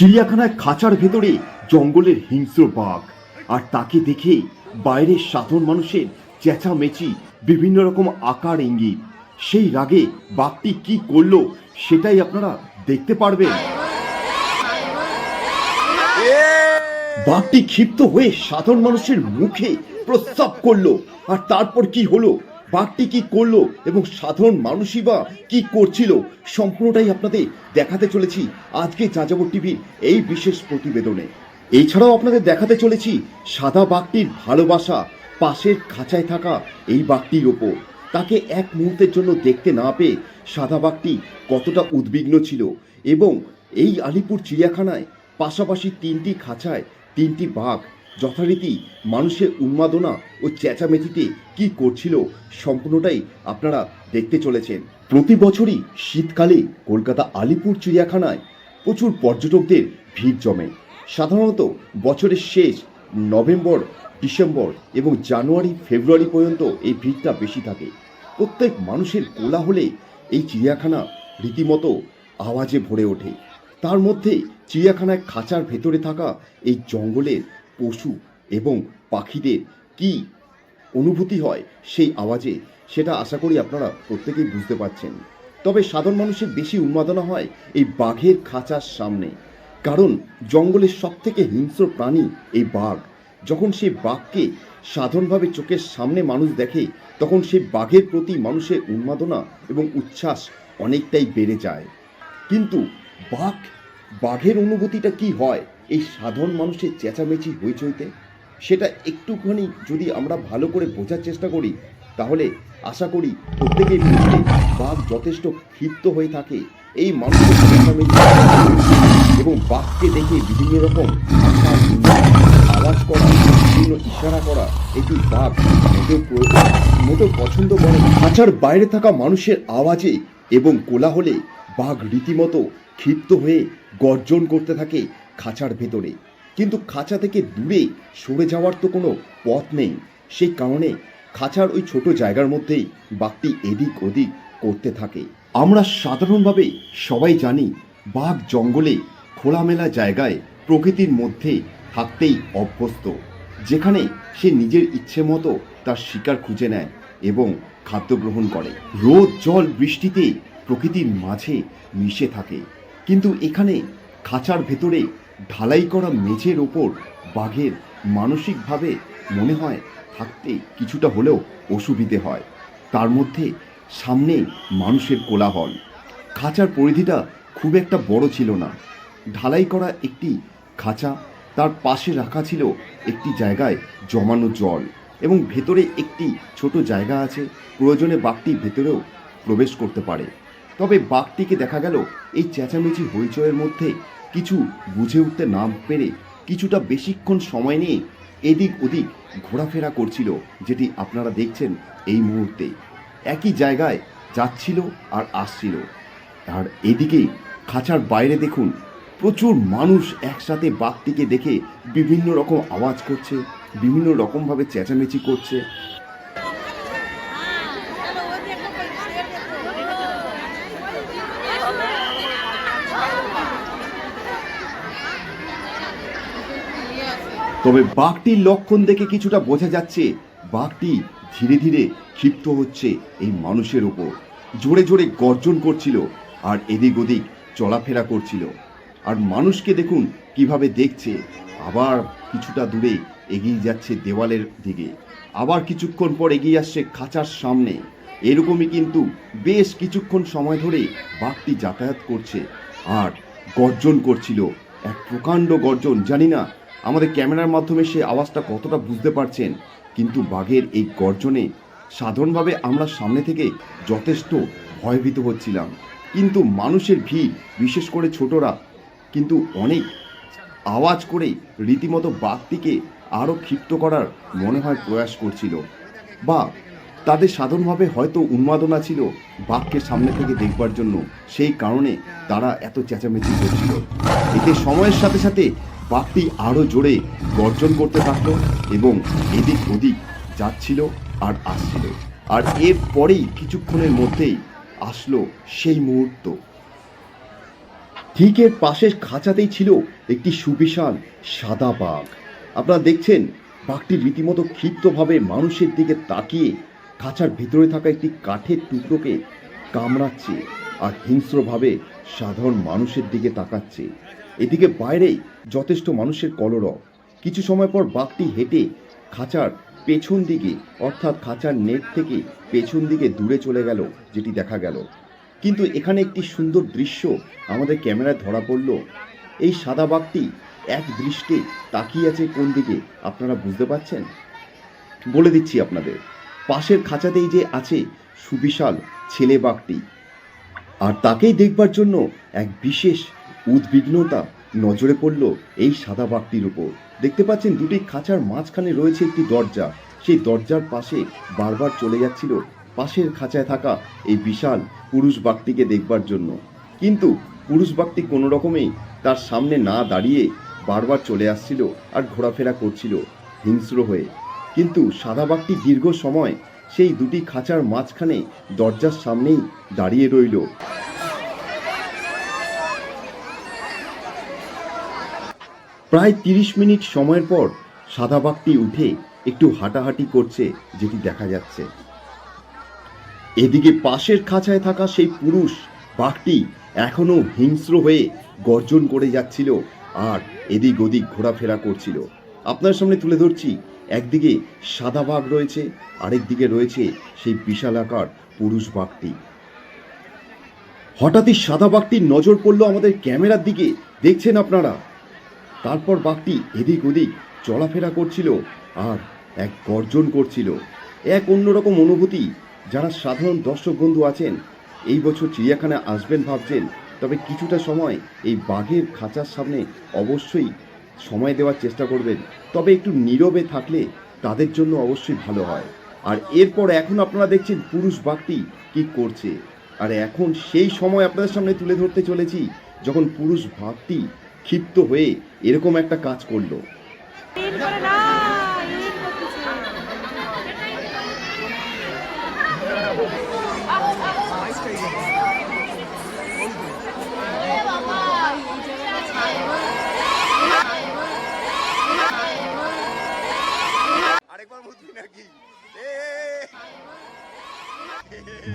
চিড়িয়াখানায় খাঁচার ভেতরে জঙ্গলের হিংস্র বাঘ। আর তাকে দেখে বাইরের সাধারণ মানুষের চেঁচামেচি, বিভিন্ন রকম আকার ইঙ্গিত। সেই রাগে বাঘটি কি করল সেটাই আপনারা দেখতে পারবেন। বাঘটি ক্ষিপ্ত হয়ে সাধারণ মানুষের মুখে প্রস্তাব করল। আর তারপর কি হলো? বাঘটি কি করল এবং সাধারণ মানুষই বা কি করছিল সম্পূর্ণটাই আপনাদের দেখাতে চলেছি আজকে যাযাবর টিভির এই বিশেষ প্রতিবেদনে। এছাড়াও আপনাদের দেখাতে চলেছি সাদা বাঘটির ভালোবাসা পাশের খাঁচায় থাকা এই বাঘটির ওপর। তাকে এক মুহূর্তের জন্য দেখতে না পেয়ে সাদা বাঘটি কতটা উদ্বিগ্ন ছিল এবং এই আলিপুর চিড়িয়াখানায় পাশাপাশি তিনটি খাঁচায় তিনটি বাঘ যথারীতি মানুষের উন্মাদনা ও চেঁচামেচিতে কি করছিল সম্পূর্ণটাই আপনারা দেখতে চলেছেন। প্রতি বছরই শীতকালে কলকাতা আলিপুর চিড়িয়াখানায় প্রচুর পর্যটকদের ভিড় জমে। সাধারণত বছরের শেষ নভেম্বর, ডিসেম্বর এবং জানুয়ারি, ফেব্রুয়ারি পর্যন্ত এই ভিড়টা বেশি থাকে। প্রত্যেক মানুষের কোলাহলে এই চিড়িয়াখানা রীতিমতো আওয়াজে ভরে ওঠে। তার মধ্যে চিড়িয়াখানায় খাঁচার ভেতরে থাকা এই জঙ্গলের পশু এবং পাখিদের কি অনুভূতি হয় সেই আওয়াজে, সেটা আশা করি আপনারা প্রত্যেকেই বুঝতে পারছেন। তবে সাধারণ মানুষের বেশি উন্মাদনা হয় এই বাঘের খাঁচার সামনে, কারণ জঙ্গলের সব থেকে হিংস্র প্রাণী এই বাঘ। যখন সে বাঘকে সাধারণভাবে চোখের সামনে মানুষ দেখে, তখন সে বাঘের প্রতি মানুষের উন্মাদনা এবং উচ্ছ্বাস অনেকটাই বেড়ে যায়। কিন্তু বাঘ, বাঘের অনুভূতিটা কি হয়? এই সাধারণ মানুষের চেঁচামেচি হইচইতে সেটা একটুখানি যদি আমরা ভালো করে বোঝার চেষ্টা করি, তাহলে আশা করি প্রত্যেকেই বুঝবে বাঘ যথেষ্ট ক্ষিপ্ত হয়ে থাকে এই মানুষের চেঁচামেচি এবং বাঘকে দেখে বিভিন্ন রকম আওয়াজ করা, বিভিন্ন ইশারা করা এটি বাঘ মোটেও পছন্দ করে। খাঁচার বাইরে থাকা মানুষের আওয়াজে এবং কোলাহলে বাঘ রীতিমতো ক্ষিপ্ত হয়ে গর্জন করতে থাকে খাঁচার ভেতরে। কিন্তু খাঁচা থেকে দূরে সরে যাওয়ার তো কোনো পথ নেই। সেই কারণে খাঁচার ওই ছোট জায়গার মধ্যেই বাঘটি এদিক ওদিক করতে থাকে। আমরা সাধারণভাবে সবাই জানি, বাঘ জঙ্গলে খোলামেলা জায়গায় প্রকৃতির মধ্যে থাকতেই অভ্যস্ত, যেখানে সে নিজের ইচ্ছে মতো তার শিকার খুঁজে নেয় এবং খাদ্য গ্রহণ করে। রোদ, জল, বৃষ্টিতে প্রকৃতির মাঝে মিশে থাকে। কিন্তু এখানে খাঁচার ভেতরে ঢালাই করা মেঝের ওপর বাঘের মানসিকভাবে মনে হয় থাকতে কিছুটা হলেও অসুবিধে হয়। তার মধ্যে সামনে মানুষের কোলাহল। খাঁচার পরিধিটা খুব একটা বড় ছিল না। ঢালাই করা একটি খাঁচা, তার পাশে রাখা ছিল একটি জায়গায় জমানো জল এবং ভেতরে একটি ছোট জায়গা আছে। প্রয়োজনে বাঘটি ভেতরেও প্রবেশ করতে পারে। তবে বাঘটিকে দেখা গেল এই চেঁচামেচি হইচয়ের মধ্যে কিছু বুঝে উঠতে না পেরে কিছুটা বেশিক্ষণ সময় নিয়ে এদিক ওদিক ঘোরাফেরা করছিল, যেটি আপনারা দেখছেন এই মুহূর্তে। একই জায়গায় যাচ্ছিল আর আসছিল। আর এদিকে খাঁচার বাইরে দেখুন, প্রচুর মানুষ একসাথে বাঘটিকে দেখে বিভিন্ন রকম আওয়াজ করছে, বিভিন্ন রকমভাবে চেঁচামেচি করছে। তবে বাঘটির লক্ষণ দেখে কিছুটা বোঝা যাচ্ছে বাঘটি ধীরে ধীরে ক্ষিপ্ত হচ্ছে এই মানুষের ওপর। জোরে জোরে গর্জন করছিল আর এদিক ওদিক চলাফেরা করছিল। আর মানুষকে দেখুন কীভাবে দেখছে। আবার কিছুটা দূরে এগিয়ে যাচ্ছে দেওয়ালের দিকে। আবার কিছুক্ষণ পর এগিয়ে আসছে খাঁচার সামনে। এরকমই কিন্তু বেশ কিছুক্ষণ সময় ধরে বাঘটি যাতায়াত করছে আর গর্জন করছিল। এক প্রকাণ্ড গর্জন, জানি না আমাদের ক্যামেরার মাধ্যমে সে আওয়াজটা কতটা বুঝতে পারছেন, কিন্তু বাঘের এই গর্জনে সাধারণভাবে আমরা সামনে থেকে যথেষ্ট ভয়ভীত হচ্ছিলাম। কিন্তু মানুষের ভিড়, বিশেষ করে ছোটরা, কিন্তু অনেক আওয়াজ করে রীতিমতো বাঘটিকে আরও ক্ষিপ্ত করার মনে হয় প্রয়াস করছিল। বা তাদের সাধারণভাবে হয়তো উন্মাদনা ছিল বাঘকে সামনে থেকে দেখবার জন্য। সেই কারণে তারা এত চেঁচামেচি করছিল। এতে সময়ের সাথে সাথে বাঘটি আরও জোরে গর্জন করতে থাকল এবং এদিক ওদিক যাচ্ছিল আর আসছিল। আর এর পরেই কিছুক্ষণের মধ্যেই আসলো সেই মুহূর্ত। ঠিক এর পাশের খাঁচাতেই ছিল একটি সুবিশাল সাদা বাঘ। আপনারা দেখছেন, বাঘটি রীতিমতো ক্ষিপ্তভাবে মানুষের দিকে তাকিয়ে খাঁচার ভিতরে থাকা একটি কাঠের টুকরোকে কামড়াচ্ছে আর হিংস্রভাবে সাধারণ মানুষের দিকে তাকাচ্ছে। এদিকে বাইরেই যথেষ্ট মানুষের কলরব। কিছু সময় পর বাঘটি হেঁটে খাঁচার পেছন দিকে, অর্থাৎ খাঁচার নেট থেকে পেছন দিকে দূরে চলে গেল, যেটি দেখা গেল। কিন্তু এখানে একটি সুন্দর দৃশ্য আমাদের ক্যামেরায় ধরা পড়ল। এই সাদা বাঘটি এক দৃষ্টে তাকিয়ে আছে কোন দিকে, আপনারা বুঝতে পারছেন? বলে দিচ্ছি আপনাদের, পাশের খাঁচাতেই যে আছে সুবিশাল ছেলে বাঘটি। আর তাকেই দেখবার জন্য এক বিশেষ উদ্বিগ্নতা নজরে পড়ল এই সাদা বাঘটির উপর। দেখতে পাচ্ছেন দুটি খাঁচার মাঝখানে রয়েছে একটি দরজা। সেই দরজার পাশে বারবার চলে যাচ্ছিল পাশের খাঁচায় থাকা এই বিশাল পুরুষ বাঘটিকে দেখবার জন্য। কিন্তু পুরুষ বাঘটি কোনো রকমেই তার সামনে না দাঁড়িয়ে বারবার চলে আসছিল আর ঘোরাফেরা করছিল হিংস্র হয়ে। কিন্তু সাদা বাঘটি দীর্ঘ সময় সেই দুটি খাঁচার মাঝখানে দরজার সামনেই দাঁড়িয়ে রইল। প্রায় তিরিশ মিনিট সময়ের পর সাদা বাঘটি উঠে একটু হাঁটাহাঁটি করছে যেটি দেখা যাচ্ছে। এদিকে পাশের খাঁচায় থাকা সেই পুরুষ বাঘটি এখনও হিংস্র হয়ে গর্জন করে যাচ্ছিল আর এদিক ওদিক ঘোরাফেরা করছিল। আপনার সামনে তুলে ধরছি, একদিকে সাদা বাঘ রয়েছে, আরেক দিকে রয়েছে সেই বিশালাকার পুরুষ বাঘটি। হঠাৎই সাদা বাঘটির নজর পড়ল আমাদের ক্যামেরার দিকে। দেখছেন আপনারা? তারপর বাঘটি এদিক ওদিক চলাফেরা করছিল আর এক গর্জন করছিল। এক অন্যরকম অনুভূতি, যারা সাধারণ দর্শক বন্ধু আছেন, এই বছর চিড়িয়াখানায় আসবেন ভাবছেন, তবে কিছুটা সময় এই বাঘের খাঁচার সামনে অবশ্যই সময় দেওয়ার চেষ্টা করবেন। তবে একটু নীরবে থাকলে তাদের জন্য অবশ্যই ভালো হয়। আর এরপর এখন আপনারা দেখছেন পুরুষ বাঘটি কি করছে। আর এখন সেই সময় আপনাদের সামনে তুলে ধরতে চলেছি, যখন পুরুষ বাঘটি ক্ষিপ্ত হয়ে এরকম একটা কাজ করল।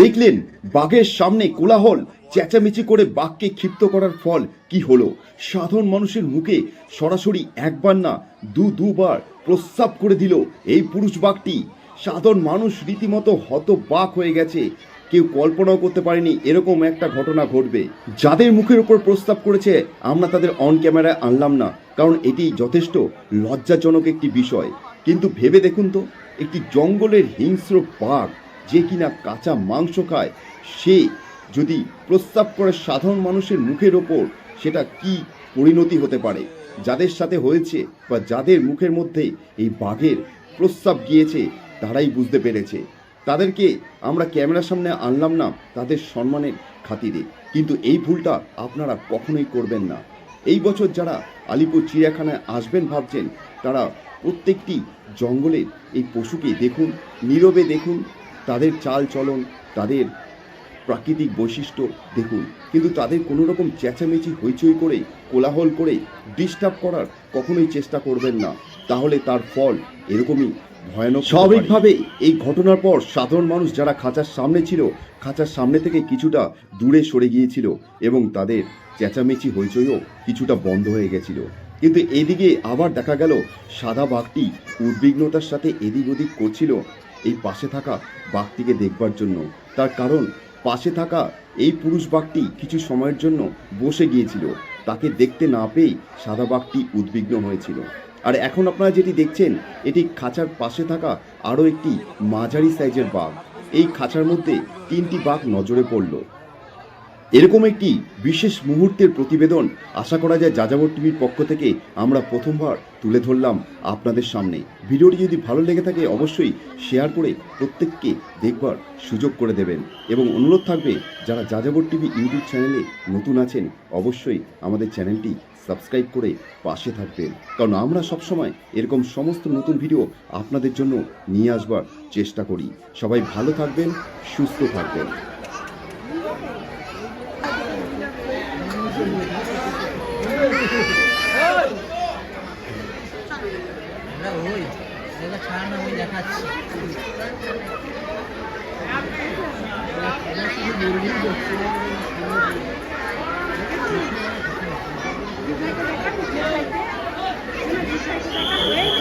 দেখলেন বাঘের সামনে কোলাহল চেঁচামেচি করে বাঘকে ক্ষিপ্ত করার ফল কি হলো? সাধারণ মানুষের মুখে সরাসরি একবার না দু দুবার প্রস্রাব করে দিল এই পুরুষ বাঘটি। সাধারণ মানুষ রীতিমতো হত বাক হয়ে গেছে। কেউ কল্পনাও করতে পারেনি এরকম একটা ঘটনা ঘটবে। যাদের মুখের উপর প্রস্তাব করেছে, আমরা তাদের অন ক্যামেরায় আনলাম না, কারণ এটি যথেষ্ট লজ্জাজনক একটি বিষয়। কিন্তু ভেবে দেখুন তো, একটি জঙ্গলের হিংস্র বাঘ যে কিনা কাঁচা মাংস খায়, সে যদি প্রস্তাব করে সাধারণ মানুষের মুখের ওপর সেটা কি পরিণতি হতে পারে? যাদের সাথে হয়েছে বা যাদের মুখের মধ্যে এই বাঘের প্রস্তাব গিয়েছে, তারাই বুঝতে পেরেছে। তাদেরকে আমরা ক্যামেরার সামনে আনলাম না, তাদের সম্মানের খাতিরে। কিন্তু এই ভুলটা আপনারা কখনোই করবেন না। এই বছর যারা আলিপুর চিড়িয়াখানায় আসবেন ভাবছেন, তারা প্রত্যেকটি জঙ্গলের এই পশুকে দেখুন, নীরবে দেখুন, তাদের চাল চলন, তাদের প্রাকৃতিক বৈশিষ্ট্য, দেখুন। কিন্তু তাদের কোনো রকম চেঁচামেচি, হইচই করে, কোলাহল করে ডিস্টার্ব করার কখনোই চেষ্টা করবেন না। তাহলে তার ফল এরকমই ভয়ানক স্বাভাবিকভাবে এই ঘটনার পর সাধারণ মানুষ যারা খাঁচার সামনে ছিল, খাঁচার সামনে থেকে কিছুটা দূরে সরে গিয়েছিল এবং তাদের চেঁচামেচি, হইচইও কিছুটা বন্ধ হয়ে গেছিল। কিন্তু এদিকে আবার দেখা গেল, সাদা বাঘটি উদ্বিগ্নতার সাথে এদিক ওদিক করছিল এই পাশে থাকা বাঘটিকে দেখবার জন্য। তার কারণ পাশে থাকা এই পুরুষ বাঘটি কিছু সময়ের জন্য বসে গিয়েছিল। তাকে দেখতে না পেয়েই সাদা বাঘটি উদ্বিগ্ন হয়েছিল। আর এখন আপনারা যেটি দেখছেন, এটি খাঁচার পাশে থাকা আরও একটি মাঝারি সাইজের বাঘ। এই খাঁচার মধ্যে তিনটি বাঘ নজরে পড়ল। এরকম একটি বিশেষ মুহূর্তের প্রতিবেদন আশা করা যায় যাযাবর টিভির পক্ষ থেকে আমরা প্রথমবার তুলে ধরলাম আপনাদের সামনে। ভিডিওটি যদি ভালো লেগে থাকে অবশ্যই শেয়ার করে প্রত্যেককে দেখবার সুযোগ করে দেবেন। এবং অনুরোধ থাকবে, যারা যাযাবর টিভি ইউটিউব চ্যানেলে নতুন আছেন, অবশ্যই আমাদের চ্যানেলটি সাবস্ক্রাইব করে পাশে থাকবেন। কারণ আমরা সবসময় এরকম সমস্ত নতুন ভিডিও আপনাদের জন্য নিয়ে আসবার চেষ্টা করি। সবাই ভালো থাকবেন, সুস্থ থাকবেন। ছাড়ান আমি দেখাচ্ছি Thank.